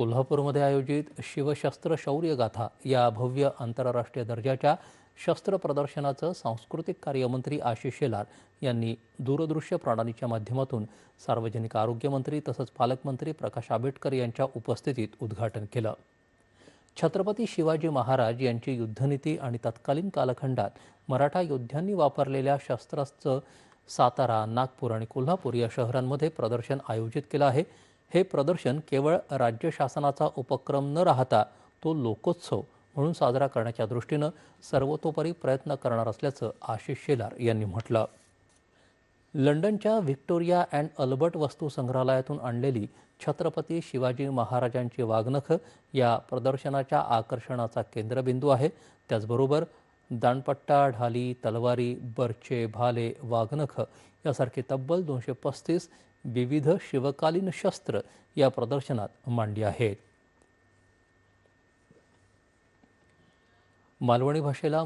कोल्हापूरमध्ये आयोजित शिवशस्त्र शौर्यगाथा या भव्य आंतरराष्ट्रीय दर्जाच्या शस्त्र प्रदर्शनाचं सांस्कृतिक कार्यमंत्री आशिष शेलार यांनी दूरदृश्य प्रणालीच्या माध्यमातून सार्वजनिक आरोग्यमंत्री तसंच पालकमंत्री प्रकाश आंबेडकर यांच्या उपस्थितीत उद्घाटन केलं. छत्रपती शिवाजी महाराज यांची युद्धनीती आणि तत्कालीन कालखंडात मराठा योद्ध्यांनी वापरलेल्या शस्त्रास्त्र सातारा नागपूर आणि कोल्हापूर या शहरांमध्ये प्रदर्शन आयोजित केलं आहे. हे प्रदर्शन केवळ राज्य शासनाचा उपक्रम न राहता तो लोकोत्सव म्हणून साजरा करण्याच्या दृष्टीनं सर्वतोपरी प्रयत्न करणार असल्याचं आशिष शेलार यांनी म्हटलं. लंडनच्या व्हिक्टोरिया अँड अल्बर्ट वस्तू संग्रहालयातून आणलेली छत्रपती शिवाजी महाराजांची वाघनखं या प्रदर्शनाच्या आकर्षणाचा केंद्रबिंदू आहे. त्याचबरोबर दांडपट्टा ढाली तलवारी बर्चे भाले वाघनख यासारखे तब्बल दोनशे पस्तीस विविध शिवकालीन शस्त्र या प्रदर्शनात मांडली आहेत. मालवणी भाषेला